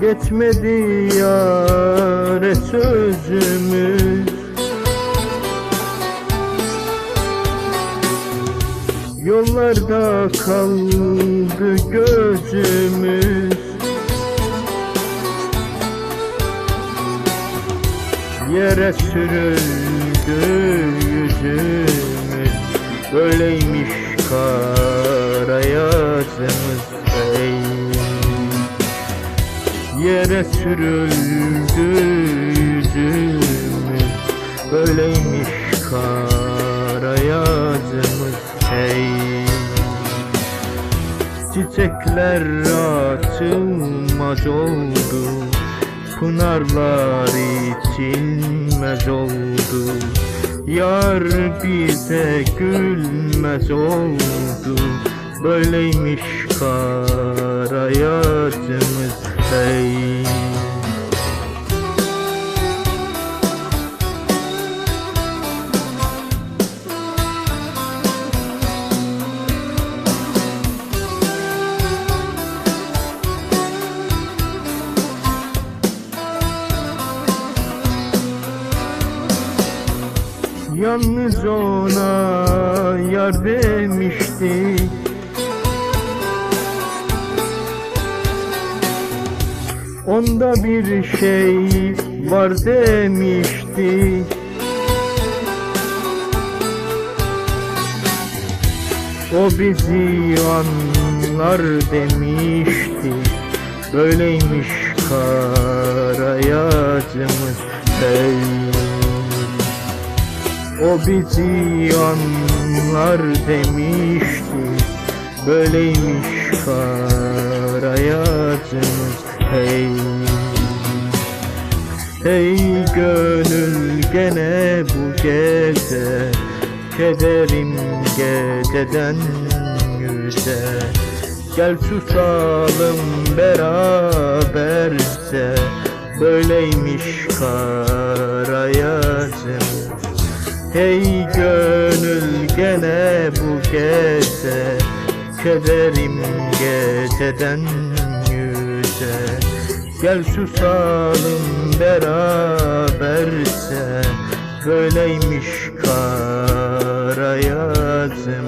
Geçmedi yare sözümüz. Yollarda kaldı gözümüz. Yere sürüldü yüzümüz. Böyleymiş kara yazımız ey Yere sürüldü yüzümüz. Böyleymiş kara yazımız hey. Çiçekler açılmaz oldu Pınarlar içilmez oldu. Yar bize gülmez oldu Böyleymiş kara yazımız hey Yalnız ona yar demiştik Onda bir şey var demiştik O bizi anlar demişti. Böyleymiş kara yazımız hey o bizi anlar demişti. Böyleymiş kara yazımız hey. Hey gönül gene bu gece Kederim geceden yüze Gel susalım beraberce Böyleymiş kara yazımız Hey gönül gene bu gece Kederim geceden yüce Gel susalım beraberce Böyleymiş kara yazımız Hey